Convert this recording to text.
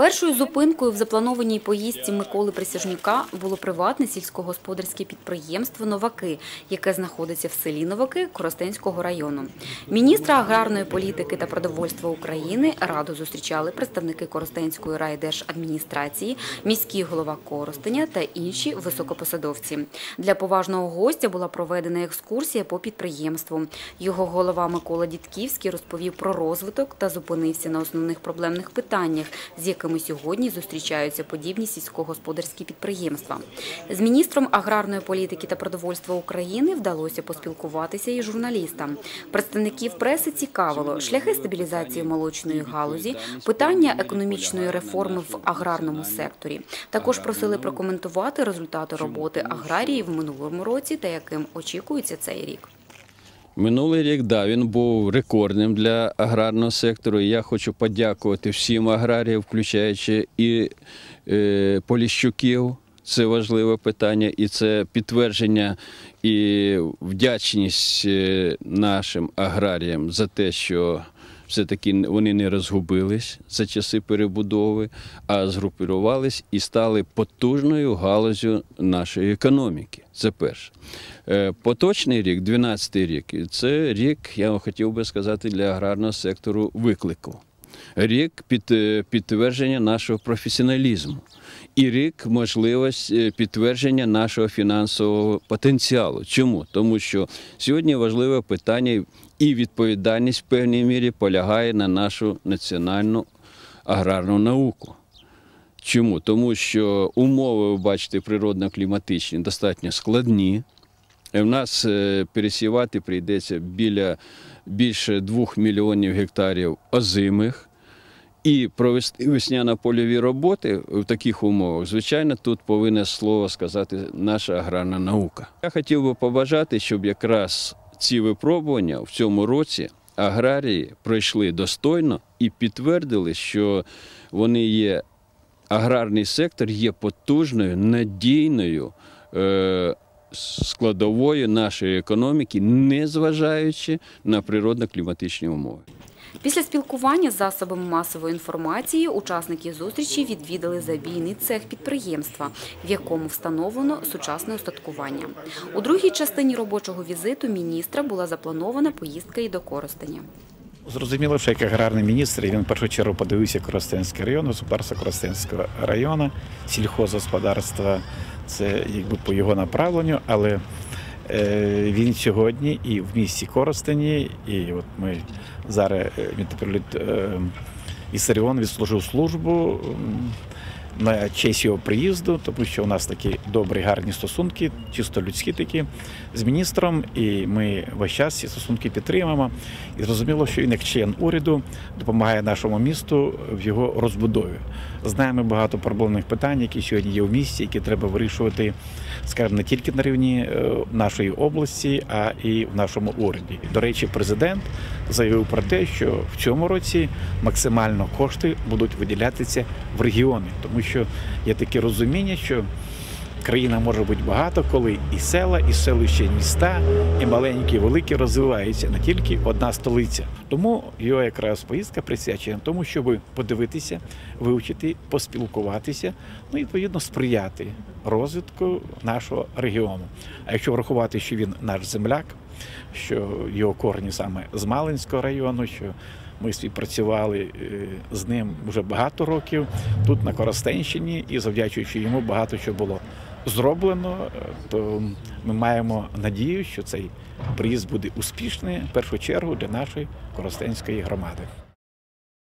Першою зупинкою в запланованій поїздці Миколи Присяжнюка було приватне сільськогосподарське підприємство «Новаки», яке знаходиться в селі Новаки Коростенського району. Міністра аграрної політики та продовольства України раду зустрічали представники Коростенської райдержадміністрації, міський голова Коростеня та інші високопосадовці. Для поважного гостя була проведена екскурсія по підприємству. Його голова Микола Дідківський розповів про розвиток та зупинився на основних проблемних питаннях, з якими сьогодні зустрічаються подібні сільськогосподарські підприємства. З міністром аграрної політики та продовольства України вдалося поспілкуватися і журналістам. Представників преси цікавило шляхи стабілізації молочної галузі, питання економічної реформи в аграрному секторі. Також просили прокоментувати результати роботи аграрії в минулому році та яким очікується цей рік. Минулий рік, да, він був рекордним для аграрного сектору. Я хочу подякувати всім аграріям, включаючи і е, поліщуків. Це важливе питання, і це підтвердження і вдячність е, нашим аграріям за те, що все-таки вони не розгубились за часи перебудови, а згрупувались і стали потужною галузю нашої економіки. Це перше. Е, Поточний рік, 12-й рік, це рік, я хотів би сказати, для аграрного сектору виклику. Рік під, е, підтвердження нашого професіоналізму і рік можливість е, підтвердження нашого фінансового потенціалу. Чому? Тому що сьогодні важливе питання і відповідальність в певній мірі полягає на нашу національну аграрну науку. Чому? Тому що умови, ви бачите, природно-кліматичні достатньо складні. У нас е, пересівати прийдеться біля більше 2 мільйонів гектарів озимих. І провести весняно-польові роботи в таких умовах, звичайно, тут повинна слово сказати наша аграрна наука. Я хотів би побажати, щоб якраз ці випробування в цьому році аграрії пройшли достойно і підтвердили, що вони є аграрний сектор є потужною, надійною е, складовою нашої економіки, незважаючи на природно-кліматичні умови. Після спілкування з засобами масової інформації учасники зустрічі відвідали забійний цех підприємства, в якому встановлено сучасне устаткування. У другій частині робочого візиту міністра була запланована поїздка і до Коростеня. Зрозуміло, що як аграрний міністр він в першу чергу подивився Коростенський район, господарство Коростенського району, сільхозгосподарства, це якби по його направленню, але він сьогодні і в місті Коростені, і от ми зараз е, мітрополіт е, Ісаріон відслужив службу. На честь його приїзду, тому що у нас такі добрі, гарні стосунки, чисто людські такі з міністром, і ми весь час ці стосунки підтримуємо. І зрозуміло, що він як член уряду допомагає нашому місту в його розбудові. Знаємо багато проблемних питань, які сьогодні є в місті, які треба вирішувати, скажімо, не тільки на рівні е, нашої області, а і в нашому уряді. До речі, президент заявив про те, що в цьому році максимально кошти будуть виділятися в регіони, тому що є таке розуміння, що країна може бути багато, коли і села, і селища, і міста, і маленькі, і великі розвиваються не тільки одна столиця. Тому його якраз поїздка присвячена тому, щоб подивитися, вивчити, поспілкуватися, ну і відповідно сприяти розвитку нашого регіону. А якщо врахувати, що він наш земляк, що його корні саме з Малинського району, що ми співпрацювали е, з ним вже багато років тут на Коростенщині, і завдячуючи йому багато що було зроблено, е, то ми маємо надію, що цей приїзд буде успішний в першу чергу для нашої коростенської громади.